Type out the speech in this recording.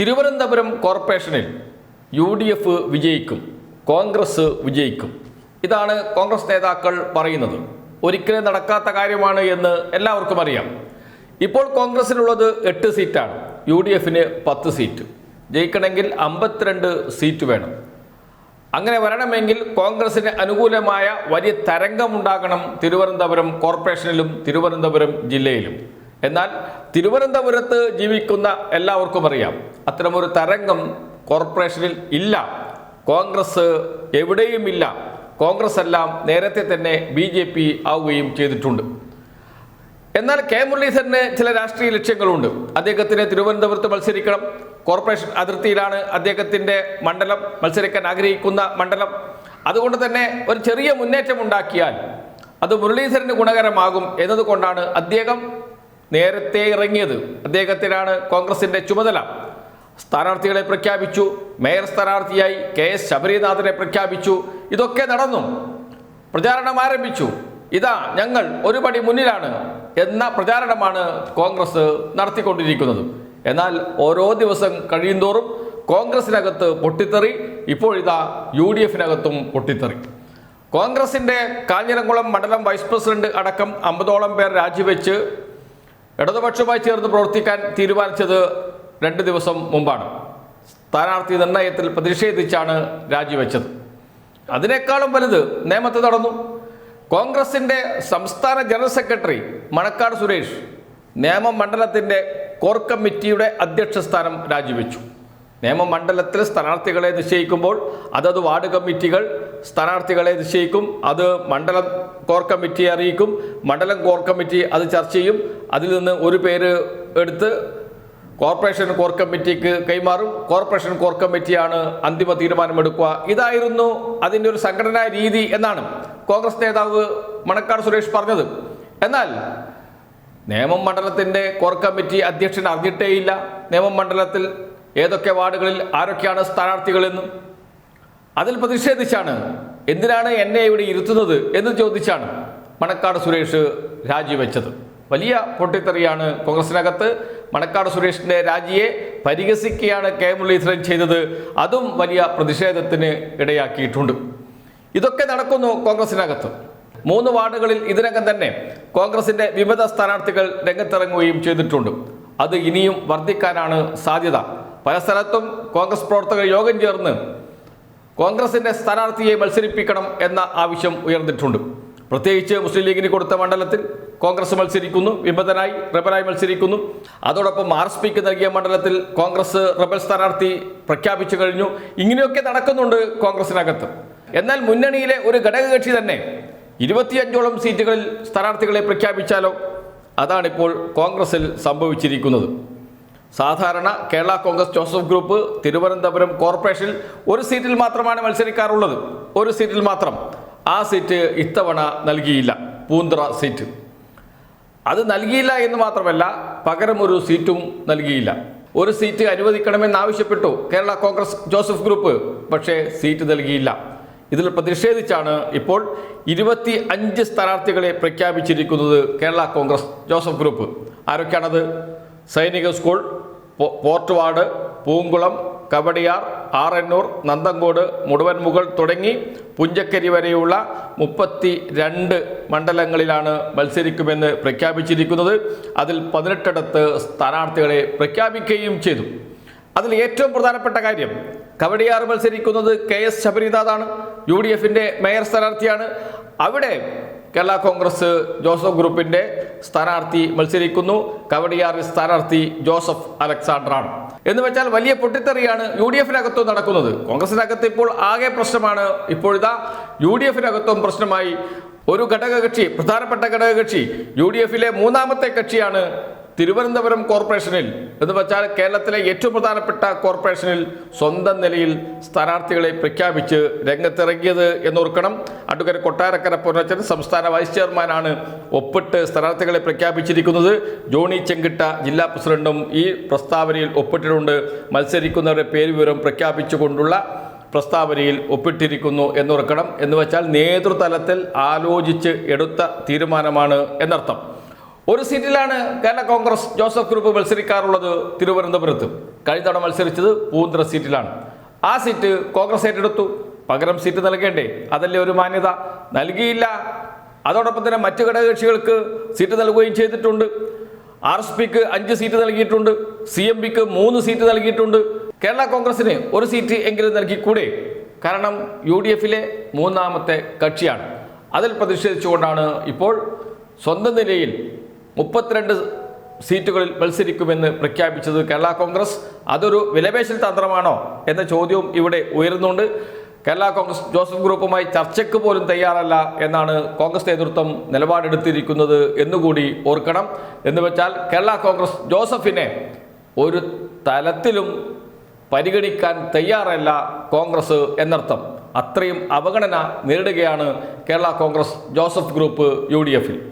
തിരുവനന്തപുരം കോർപ്പറേഷനിൽ U D F വിജയിക്കും കോൺഗ്രസ് വിജയിക്കും. ഇതാണ് കോൺഗ്രസ് നേതാക്കൾ പറയുന്നത്. ഒരിക്കലും നടക്കാത്ത കാര്യമാണ് എന്ന് എല്ലാവർക്കും അറിയാം. ഇപ്പോൾ കോൺഗ്രസിനുള്ളത് എട്ട് സീറ്റാണ്. യു ഡി എഫിന് പത്ത് സീറ്റ്. ജയിക്കണമെങ്കിൽ അമ്പത്തിരണ്ട് സീറ്റ് വേണം. അങ്ങനെ വരണമെങ്കിൽ കോൺഗ്രസിന് അനുകൂലമായ വലിയ തരംഗമുണ്ടാകണം തിരുവനന്തപുരം കോർപ്പറേഷനിലും തിരുവനന്തപുരം ജില്ലയിലും. എന്നാൽ തിരുവനന്തപുരത്ത് ജീവിക്കുന്ന എല്ലാവർക്കും അറിയാം. അത്തരമൊരു തരംഗം കോർപ്പറേഷനിൽ ഇല്ല. കോൺഗ്രസ് എവിടെയും ഇല്ല. കോൺഗ്രസ് എല്ലാം നേരത്തെ തന്നെ ബി ജെ പി ആവുകയും ചെയ്തിട്ടുണ്ട്. എന്നാൽ കെ മുരളീധരന് ചില രാഷ്ട്രീയ ലക്ഷ്യങ്ങളുണ്ട്. അദ്ദേഹത്തിന് തിരുവനന്തപുരത്ത് മത്സരിക്കണം. കോർപ്പറേഷൻ അതിർത്തിയിലാണ് അദ്ദേഹത്തിന്റെ മണ്ഡലം മത്സരിക്കാൻ ആഗ്രഹിക്കുന്ന മണ്ഡലം. അതുകൊണ്ട് തന്നെ ഒരു ചെറിയ മുന്നേറ്റം ഉണ്ടാക്കിയാൽ അത് മുരളീധരന് ഗുണകരമാകും എന്നതുകൊണ്ടാണ് അദ്ദേഹം നേരത്തെ ഇറങ്ങിയത് അദ്ദേഹത്തിനാണ് കോൺഗ്രസിന്റെ ചുമതല. സ്ഥാനാർത്ഥികളെ പ്രഖ്യാപിച്ചു. മേയർ സ്ഥാനാർത്ഥിയായി കെ എസ് ശബരിനാഥനെ പ്രഖ്യാപിച്ചു. ഇതൊക്കെ നടന്നു. പ്രചാരണം ആരംഭിച്ചു. ഇതാ ഞങ്ങൾ ഒരു പടി മുന്നിലാണ് എന്ന പ്രചാരണമാണ് കോൺഗ്രസ് നടത്തിക്കൊണ്ടിരിക്കുന്നത്. എന്നാൽ ഓരോ ദിവസം കഴിയുന്തോറും കോൺഗ്രസിനകത്ത് പൊട്ടിത്തെറി ഇപ്പോഴിതാ യു ഡി എഫിനകത്തും പൊട്ടിത്തെറി. കോൺഗ്രസിന്റെ കാഞ്ഞിരംകുളം മണ്ഡലം വൈസ് പ്രസിഡന്റ് അടക്കം അമ്പതോളം പേർ രാജിവെച്ച് ഇടതുപക്ഷവുമായി ചേർന്ന് പ്രവർത്തിക്കാൻ തീരുമാനിച്ചത് രണ്ട് ദിവസം മുമ്പാണ്. സ്ഥാനാർത്ഥി നിർണയത്തിൽ പ്രതിഷേധിച്ചാണ് രാജിവെച്ചത്. അതിനേക്കാളും വലുത് നേമത്ത് നടന്നു കോൺഗ്രസിന്റെ സംസ്ഥാന ജനറൽ സെക്രട്ടറി മണക്കാട് സുരേഷ് നേമം മണ്ഡലത്തിന്റെ കോർ കമ്മിറ്റിയുടെ അധ്യക്ഷ സ്ഥാനം രാജിവെച്ചു. നേമം മണ്ഡലത്തിൽ സ്ഥാനാർത്ഥികളെ നിശ്ചയിക്കുമ്പോൾ അതത് വാർഡ് കമ്മിറ്റികൾ സ്ഥാനാർത്ഥികളെ നിശ്ചയിക്കും. അത് മണ്ഡലം കോർ കമ്മിറ്റിയെ അറിയിക്കും. മണ്ഡലം കോർ കമ്മിറ്റി അത് ചർച്ച ചെയ്യും. അതിൽ നിന്ന് ഒരു പേര് എടുത്ത് കോർപ്പറേഷൻ കോർ കമ്മിറ്റിക്ക് കൈമാറും. കോർപ്പറേഷൻ കോർ കമ്മിറ്റിയാണ് അന്തിമ തീരുമാനമെടുക്കുക. ഇതായിരുന്നു അതിന്റെ ഒരു സംഘടനാ രീതി എന്നാണ് കോൺഗ്രസ് നേതാവ് മണക്കാട് സുരേഷ് പറഞ്ഞത്. എന്നാൽ നേമം മണ്ഡലത്തിന്റെ കോർ കമ്മിറ്റി അധ്യക്ഷൻ അറിഞ്ഞിട്ടേയില്ല. നേമം മണ്ഡലത്തിൽ ഏതൊക്കെ വാർഡുകളിൽ ആരൊക്കെയാണ് സ്ഥാനാർത്ഥികളെന്നും അതിൽ പ്രതിഷേധിച്ചാണ്. എന്തിനാണ് എന്നെ ഇവിടെ ഇരുത്തുന്നത് എന്ന് ചോദിച്ചാണ് മണക്കാട് സുരേഷ് രാജിവെച്ചത്. വലിയ പൊട്ടിത്തെറിയാണ് കോൺഗ്രസിനകത്ത്. മണക്കാട് സുരേഷിന്റെ രാജിയെ പരിഹസിക്കുകയാണ് കെ മുരളീധരൻ ചെയ്തത്. അതും വലിയ പ്രതിഷേധത്തിന് ഇടയാക്കിയിട്ടുണ്ട്. ഇതൊക്കെ നടക്കുന്നു കോൺഗ്രസിനകത്ത്. മൂന്ന് വാർഡുകളിൽ ഇതിനകം തന്നെ കോൺഗ്രസിന്റെ വിവിധ സ്ഥാനാർത്ഥികൾ രംഗത്തിറങ്ങുകയും ചെയ്തിട്ടുണ്ട്. അത് ഇനിയും വർദ്ധിക്കാനാണ് സാധ്യത. പല സ്ഥലത്തും കോൺഗ്രസ് പ്രവർത്തകർ യോഗം ചേർന്ന് കോൺഗ്രസിന്റെ സ്ഥാനാർത്ഥിയെ മത്സരിപ്പിക്കണം എന്ന ആവശ്യം ഉയർന്നിട്ടുണ്ട്. പ്രത്യേകിച്ച് മുസ്ലിം ലീഗിന് കൊടുത്ത മണ്ഡലത്തിൽ കോൺഗ്രസ് മത്സരിക്കുന്നു വിമതനായി റബലായി മത്സരിക്കുന്നു. അതോടൊപ്പം ആർ എസ് പിക്ക് നൽകിയ മണ്ഡലത്തിൽ കോൺഗ്രസ് റബൽ സ്ഥാനാർത്ഥി പ്രഖ്യാപിച്ചു കഴിഞ്ഞു. ഇങ്ങനെയൊക്കെ നടക്കുന്നുണ്ട് കോൺഗ്രസിനകത്ത്. എന്നാൽ മുന്നണിയിലെ ഒരു ഘടകകക്ഷി തന്നെ ഇരുപത്തിയഞ്ചോളം സീറ്റുകളിൽ സ്ഥാനാർത്ഥികളെ പ്രഖ്യാപിച്ചാലോ? അതാണിപ്പോൾ കോൺഗ്രസിൽ സംഭവിച്ചിരിക്കുന്നത്. സാധാരണ കേരള കോൺഗ്രസ് ജോസഫ് ഗ്രൂപ്പ് തിരുവനന്തപുരം കോർപ്പറേഷനിൽ ഒരു സീറ്റിൽ മാത്രമാണ് മത്സരിക്കാറുള്ളത്. ഒരു സീറ്റിൽ മാത്രം. ആ സീറ്റ് ഇത്തവണ നൽകിയില്ല. പൂന്തറ സീറ്റ്. അത് നൽകിയില്ല എന്ന് മാത്രമല്ല പകരം ഒരു സീറ്റും നൽകിയില്ല. ഒരു സീറ്റ് അനുവദിക്കണമെന്നാവശ്യപ്പെട്ടു കേരള കോൺഗ്രസ് ജോസഫ് ഗ്രൂപ്പ് പക്ഷേ സീറ്റ് നൽകിയില്ല. ഇതിൽ പ്രതിഷേധിച്ചാണ് ഇപ്പോൾ ഇരുപത്തി അഞ്ച് സ്ഥാനാർത്ഥികളെ പ്രഖ്യാപിച്ചിരിക്കുന്നത് Kerala Congress Joseph group. ആരൊക്കെയാണത്? Sainik school port ward Poonkulam Kowdiar Arannoor Nanthancode Muduvanmukal തുടങ്ങി പുഞ്ചക്കരി വരെയുള്ള മുപ്പത്തി രണ്ട് മണ്ഡലങ്ങളിലാണ് മത്സരിക്കുമെന്ന് പ്രഖ്യാപിച്ചിരിക്കുന്നത്. അതിൽ പതിനെട്ടിടത്ത് സ്ഥാനാർത്ഥികളെ പ്രഖ്യാപിക്കുകയും ചെയ്തു. അതിൽ ഏറ്റവും പ്രധാനപ്പെട്ട കാര്യം കവടിയാർ മത്സരിക്കുന്നത് കെ എസ് ശബരിനാഥാണ് യു ഡി എഫിന്റെ മേയർ സ്ഥാനാർത്ഥിയാണ്. അവിടെ കേരള കോൺഗ്രസ് ജോസഫ് ഗ്രൂപ്പിന്റെ സ്ഥാനാർത്ഥി മത്സരിക്കുന്നു. കവടിയാറിൽ സ്ഥാനാർത്ഥി ജോസഫ് അലക്സാണ്ടറാണ്. എന്ന് വെച്ചാൽ വലിയ പൊട്ടിത്തെറിയാണ് യു ഡി എഫിനകത്തും നടക്കുന്നത്. കോൺഗ്രസിനകത്ത് ഇപ്പോൾ ആകെ പ്രശ്നമാണ് ഇപ്പോഴിതാ യു ഡി എഫിനകത്തും പ്രശ്നമായി. ഒരു ഘടകകക്ഷി പ്രധാനപ്പെട്ട ഘടകകക്ഷി യു ഡി എഫിലെ മൂന്നാമത്തെ കക്ഷിയാണ് തിരുവനന്തപുരം കോർപ്പറേഷനിൽ എന്ന് വെച്ചാൽ കേരളത്തിലെ ഏറ്റവും പ്രധാനപ്പെട്ട കോർപ്പറേഷനിൽ സ്വന്തം നിലയിൽ സ്ഥാനാർത്ഥികളെ പ്രഖ്യാപിച്ച് രംഗത്തിറങ്ങിയത് എന്നോർക്കണം. അഡ്വക്കേറ്റ് കൊട്ടാരക്കര പൊന്നച്ചൻ സംസ്ഥാന വൈസ് ചെയർമാനാണ് ഒപ്പിട്ട് സ്ഥാനാർത്ഥികളെ പ്രഖ്യാപിച്ചിരിക്കുന്നത്. ജോണി ചെങ്കിട്ട ജില്ലാ പ്രസിഡന്റും ഈ പ്രസ്താവനയിൽ ഒപ്പിട്ടിട്ടുണ്ട്. മത്സരിക്കുന്നവരുടെ പേര് വിവരം പ്രഖ്യാപിച്ചുകൊണ്ടുള്ള പ്രസ്താവനയിൽ ഒപ്പിട്ടിരിക്കുന്നു എന്നോർക്കണം. എന്ന് വെച്ചാൽ നേതൃതലത്തിൽ ആലോചിച്ച് എടുത്ത തീരുമാനമാണ് എന്നർത്ഥം. ഒരു സീറ്റിലാണ് കേരള കോൺഗ്രസ് ജോസഫ് ഗ്രൂപ്പ് മത്സരിക്കാറുള്ളത് തിരുവനന്തപുരത്ത്. കഴിഞ്ഞ തവണ മത്സരിച്ചത് പൂന്തറ സീറ്റിലാണ്. ആ സീറ്റ് കോൺഗ്രസ് ഏറ്റെടുത്തു. പകരം സീറ്റ് നൽകേണ്ടേ? അതല്ലേ ഒരു മാന്യത? നൽകിയില്ല. അതോടൊപ്പം തന്നെ മറ്റു ഘടകകക്ഷികൾക്ക് സീറ്റ് നൽകുകയും ചെയ്തിട്ടുണ്ട്. ആർ എസ് പിക്ക് അഞ്ച് സീറ്റ് നൽകിയിട്ടുണ്ട്. സി എം പിക്ക് മൂന്ന് സീറ്റ് നൽകിയിട്ടുണ്ട്. കേരള കോൺഗ്രസിന് ഒരു സീറ്റ് എങ്കിലും നൽകിക്കൂടെ? കാരണം യു ഡി എഫിലെ മൂന്നാമത്തെ കക്ഷിയാണ്. അതിൽ പ്രതിഷേധിച്ചുകൊണ്ടാണ് ഇപ്പോൾ സ്വന്തം നിലയിൽ മുപ്പത്തിരണ്ട് സീറ്റുകളിൽ മത്സരിക്കുമെന്ന് പ്രഖ്യാപിച്ചത് കേരള കോൺഗ്രസ്. അതൊരു വിലപേശൽ തന്ത്രമാണോ എന്ന ചോദ്യവും ഇവിടെ ഉയരുന്നുണ്ട്. കേരള കോൺഗ്രസ് ജോസഫ് ഗ്രൂപ്പുമായി ചർച്ചയ്ക്ക് പോലും തയ്യാറല്ല എന്നാണ് കോൺഗ്രസ് നേതൃത്വം നിലപാടെടുത്തിരിക്കുന്നത് എന്നുകൂടി ഓർക്കണം. എന്ന് വെച്ചാൽ കേരള കോൺഗ്രസ് ജോസഫിനെ ഒരു തലത്തിലും പരിഗണിക്കാൻ തയ്യാറല്ല കോൺഗ്രസ് എന്നർത്ഥം. അത്രയും അവഗണന നേരിടുകയാണ് Kerala Congress Joseph group U D എഫിൽ.